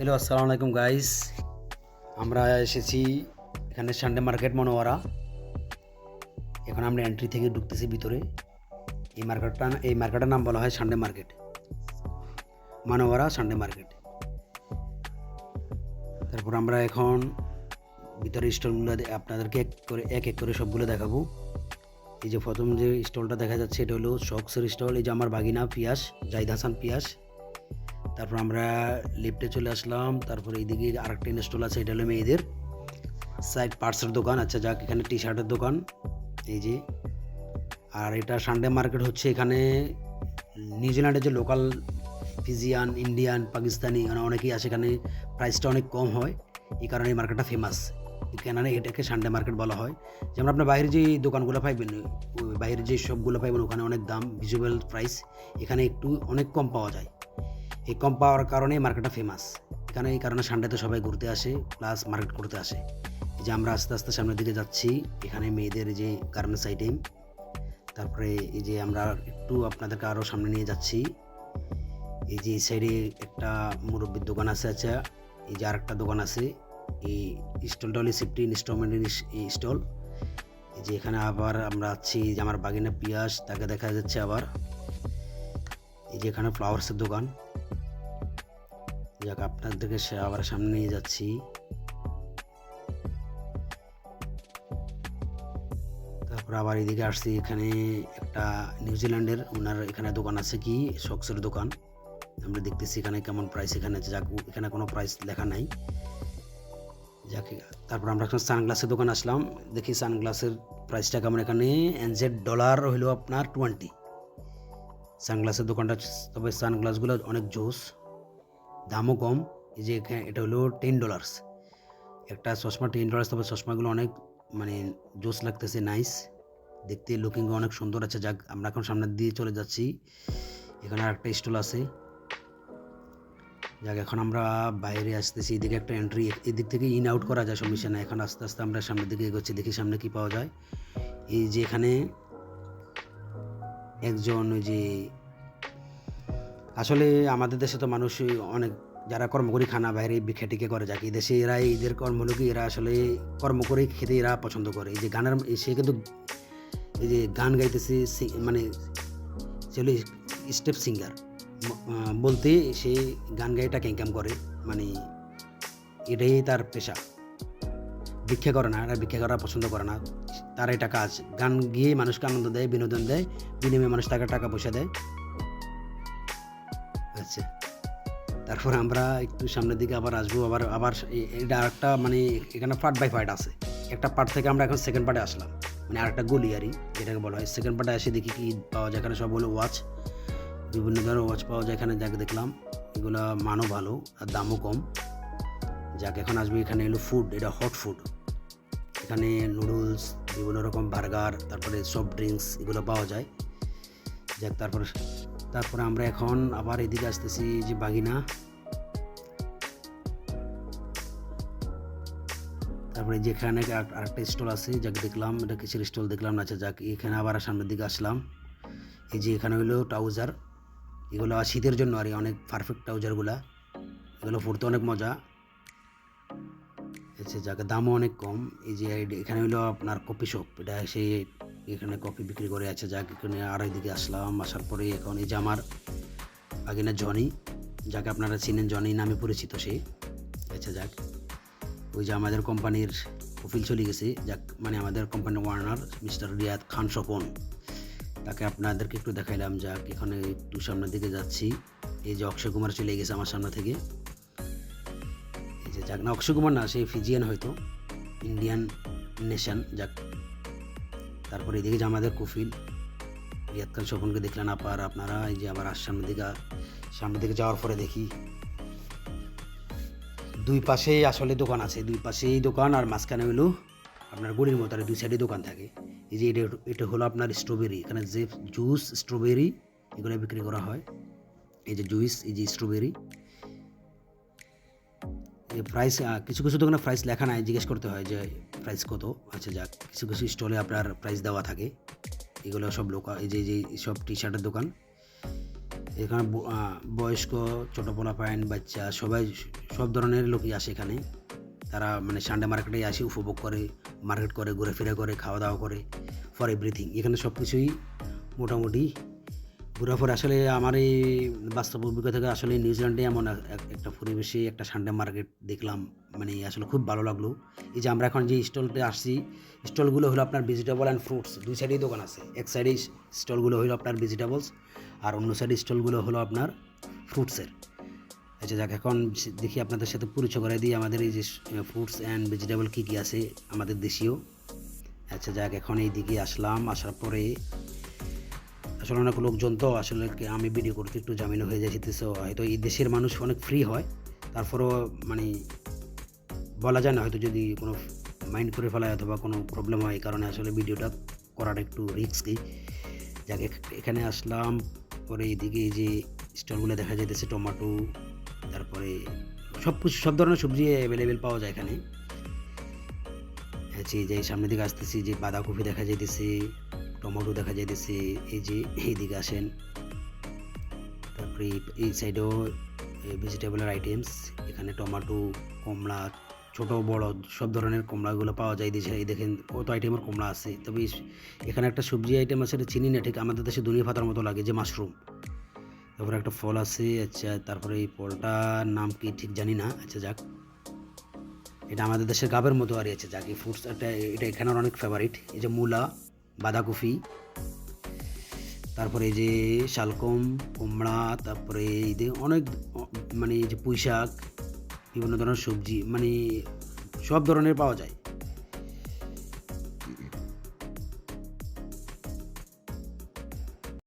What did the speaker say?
Hello আসসালামু আলাইকুম guys আমরা এসেছি এখানে সানডে মার্কেট মনোয়ারা। এখন আমরা এন্ট্রি থেকে ঢুকতেছি ভিতরে। এই মার্কেটটা এই মার্কেটের নাম বলা হয় Sunday market Manowara Sunday market তারপর আমরা এখন ভিতরে স্টলগুলো আপনাদেরকে এক করে এক এক করে সবগুলো দেখাবো। এই যে প্রথম যে স্টলটা দেখা যাচ্ছে, এটা হলো শক্সের স্টল এই যে আমার বাগিনা পিয়াস, জাহিদ হাসান পিয়াস। তারপর আমরা লিফটে চলে আসলাম, তারপর এইদিকে আরেকটা স্টল আছে, এটা হলো মেয়েদের। সাইড পার্টসের দোকান আচ্ছা যাক, এখানে টি শার্টের দোকান, এই যে। আর এটা সানডে মার্কেট হচ্ছে এখানে নিউজিল্যান্ডের যে লোকাল ফিজিয়ান ইন্ডিয়ান পাকিস্তানি অনেকেই আসে, এখানে প্রাইসটা অনেক কম হয়, এই কারণে এই মার্কেটটা ফেমাস কেননা এটাকে সানডে মার্কেট বলা হয়। যেমন আপনার বাইরে যে দোকানগুলো পাইবেন ওই বাইরে যে সবগুলো পাইবেন, ওখানে অনেক দাম ভিজুয়াল প্রাইস এখানে একটু অনেক কম পাওয়া যায়। এই কম পাওয়ার কারণে মার্কেটটা ফেমাস এখানে এই কারণে সানডেতে সবাই ঘুরতে আসে প্লাস মার্কেট করতে আসে। এই যে আমরা আস্তে আস্তে সামনের দিকে যাচ্ছি, এখানে মেয়েদের যে গার্মেন্টস আইটেম তারপরে এই যে আমরা একটু আপনাদেরকে আরও সামনে নিয়ে যাচ্ছি। এই যে এই সাইডে একটা মুরব্বীর দোকান আছে আচ্ছা এই যে আরেকটা দোকান আছে, এই স্টলটা হলো সেফটি ইনস্টলমেন্টের স্টল এই যে এখানে আবার আমরা আছি যে আমার বাগিনা পিয়াস, তাকে দেখা যাচ্ছে আবার। এই যে এখানে ফ্লাওয়ার্সের দোকান। যাক, আপনাদেরকে সে আবার সামনে নিয়ে যাচ্ছি। তারপর আবার এদিকে আসছি এখানে একটা নিউজিল্যান্ডের, ওনার এখানে দোকান আছে কি? শক্সের দোকান। আমরা দেখতেছি এখানে কেমন প্রাইস এখানে আছে। যাক, এখানে কোনো প্রাইস লেখা নাই। যাক, তারপর আমরা এখন সানগ্লাসের দোকান আসলাম। দেখি সানগ্লাসের প্রাইসটা কেমন এখানে? এনজেড ডলার হইল আপনার টোয়েন্টি সানগ্লাসের দোকানটা, তবে সানগ্লাসগুলো অনেক জোস। দামও কম। এই যে এখানে এটা হলো টেন ডলার্স একটা চশমা টেন ডলার্স তবে চশমাগুলো অনেক মানে জোস লাগতেছে নাইস দেখতে লুকিং অনেক সুন্দর আছে। যাক, আমরা এখন সামনের দিয়ে চলে যাচ্ছি। এখানে আর একটা স্টল আছে। যাক, এখন আমরা বাইরে আসতেছি। এদিকে একটা এন্ট্রি এদিক থেকে ইন আউট করা যায়, সমস্যা না এখন আস্তে আস্তে আমরা সামনের দিকে এগোচ্ছি, দেখি সামনে কি পাওয়া যায়। এই যে এখানে একজন ওই যে আসলে আমাদের দেশে তো মানুষ অনেক, যারা কর্ম করে খানা বাইরে ভিক্ষা টিকে করে যাকে দেশে এরা, এদের কর্ম হলো কি এরা আসলে কর্ম করে খেতে এরা পছন্দ করে। এই যে গানের সে কিন্তু, এই যে গান গাইতেছে, সি- মানে চলে স্টেপ সিঙ্গার। বলতে সে গান গায়ে টাকা ইনকাম করে মানে এটাই তার পেশা। ভিক্ষা করে না এরা ভিক্ষা করা পছন্দ করে না। তার এটা কাজ গান গিয়ে মানুষকে আনন্দ দেয়, বিনোদন দেয়, বিনিময়ে মানুষ তাকে টাকা পয়সা দেয়। তারপর আমরা একটু সামনের দিকে আবার আসব, আবার আবার এটা আরেকটা মানে এখানে পার্ট বাই পার্ট আছে। একটা পার্ট থেকে আমরা এখন সেকেন্ড পার্টে আসলাম। মানে আরেকটা গলিয়ারি যেটাকে বলা হয়। সেকেন্ড পার্টে এসে দেখি কি পাওয়া যায়, এখানে সব হলো ওয়াচ বিভিন্ন ধরনের ওয়াচ পাওয়া যায়, এখানে যাকে দেখলাম। এগুলা মানও ভালো, আর দামও কম। যাক, এখন আসবে, এখানে এলো ফুড এটা হট ফুড এখানে নুডলস বিভিন্ন রকম বার্গার তারপরে সফট ড্রিঙ্কস এগুলো পাওয়া যায়। যাক, তারপর তারপরে আমরা এখন আবার এদিকে আসতেছি যে বাগিনা। তারপরে যেখানে আর- আরেকটা স্টল আছে, যাকে দেখলাম, এটা কিসের স্টল দেখলাম না আচ্ছা যাক, এখানে আবার সামনের দিকে আসলাম। এই যে এখানে হলো ট্রাউজার, এগুলো শীতের জন্য আর অনেক পারফেক্ট ট্রাউজারগুলা। এগুলো পড়তে অনেক মজা। আচ্ছা যাকে, দামও অনেক কম। এই যে এখানে হলো আপনার কপি শপ, এটা সে এখানে কফি বিক্রি করে আছে যাক, এখানে আর দিকে আসলাম, আসার পরে এখন এই যে আমার বাগিনা জনি, যাকে আপনারা চিনেন, জনি নামে পরিচিত সে। আচ্ছা যাক, ওই যে আমাদের কোম্পানির কফিল চলে গেছে, যাক মানে আমাদের কোম্পানির ওয়ার্নার মিস্টার রিয়াদ খান স্বপন। তাকে আপনাদেরকে একটু দেখাইলাম, যাক, এখানে একটু সামনের দিকে যাচ্ছি। এই যে অক্ষয় কুমার চলে গেছে আমার সামনে থেকে। এই যে যাক, না, অক্ষয় কুমার না, সে ফিজিয়ান হয়তো, ইন্ডিয়ান নেশন, যাক। তারপরে এদিকে যে আমাদের কফিল রিয়াদ খান স্বপনকে দেখলেন আপার আপনারা, এই যে আবার সামনের দিকে সামনের দিকে যাওয়ার পরে দেখি দুই পাশেই আসলে দোকান আছে, দুই পাশেই দোকান আর মাঝখানে হলো আপনার গলির মতো আর দুই সাইডে দোকান থাকে। এই যে এটা এটা হলো আপনার স্ট্রবেরি এখানে যে জুস স্ট্রবেরি এগুলো বিক্রি করা হয়। এই যে জুইস এই যে স্ট্রবেরি প্রাইস কিছু কিছু দোকানে প্রাইস লেখা নাই, জিজ্ঞেস করতে হয় যে প্রাইস কত? আচ্ছা যাক, কিছু কিছু স্টলে আপনার প্রাইস দেওয়া থাকে। এগুলো সব লোকা এই যে যে সব টি শার্টের দোকান। এখানে বয়স্ক, ছোটো পোলা পায়ন বাচ্চা, সবাই সব ধরনের লোকই আসে এখানে। তারা মানে সানডে মার্কেটে আসে, উপভোগ করে মার্কেট করে, ঘুরে ফিরে করে, খাওয়া দাওয়া করে ফর এভরিথিং এখানে সব কিছুই মোটামুটি ঘোরাফেরা আসলে আমার এই বাস্তব অভিজ্ঞতা থেকে আসলে নিউজিল্যান্ডে এমন এক- এক- একটা পরিবেশে, একটা সানডে মার্কেট দেখলাম। মানে আসলে খুব ভালো লাগল। এই যে আমরা এখন যে স্টলতে আসছি স্টলগুলো হলো আপনার ভেজিটেবল অ্যান্ড ফ্রুটস দুই সাইডেই দোকান আছে। এক সাইডে স্টলগুলো হলো আপনার ভেজিটেবলস আর অন্য সাইডে স্টলগুলো হলো আপনার ফ্রুটসের আচ্ছা যাক, এখন দেখি আপনাদের সাথে পরিচয় করে দিই, আমাদের এই যে ফ্রুটস অ্যান্ড ভেজিটেবল কী কী আছে আমাদের দেশীয়। আচ্ছা যাক, এখন এই দিকে আসলাম, আসার পরে আসলে অনেক লোকজন তো আসলে আমি ভিডিও করতে একটু জামিন হয়ে যাচ্ছি তো হয়তো এই দেশের মানুষ অনেক ফ্রি হয়, তারপরেও মানে বলা যায় না, হয়তো যদি কোনো মাইন্ড করে ফেলায় অথবা কোনো প্রবলেম হয়, এই কারণে আসলে ভিডিওটা করাটা একটু রিস্কি যাক, এখ- এখানে আসলাম, পরে এদিকে যে স্টলগুলো দেখা যাইতেছে টমাটো তারপরে সব সব ধরনের সবজি অ্যাভেলেবেল পাওয়া যায় এখানে। এই যে সামনের দিকে আসতেছি, যে বাঁধাকপি দেখা যাইতেছে টমেটো দেখা যাইতেছে, এই যে এইদিকে আসেন। তারপরে এই- সাইডেও ভেজিটেবলের আইটেমস এখানে টমেটো কমলা, ছোট, বড়, সব ধরনের কমলাগুলো পাওয়া যায় দেশে এই দেখেন কত আইটেমের কমলা আছে। তবে এখানে একটা সবজি আইটেম আছে, এটা চিনি না, ঠিক আমাদের দেশে দুনিয়া পাতার মতো লাগে, যে মাশরুম তারপরে একটা ফল আছে আচ্ছা তারপরে এই ফলটার নাম কি ঠিক জানি না আচ্ছা যাক। এটা আমাদের দেশের গাবের মতো আর আছে যাক, এই ফ্রুটস একটা এটা এখানের অনেক ফেভারিট এই যে মূলা বাঁধাকপি, তারপরে যে শালকম, কুমড়া, তারপরে এই যে অনেক মানে যে পুঁই শাক বিভিন্ন ধরনের সবজি মানে সব ধরনের পাওয়া যায়।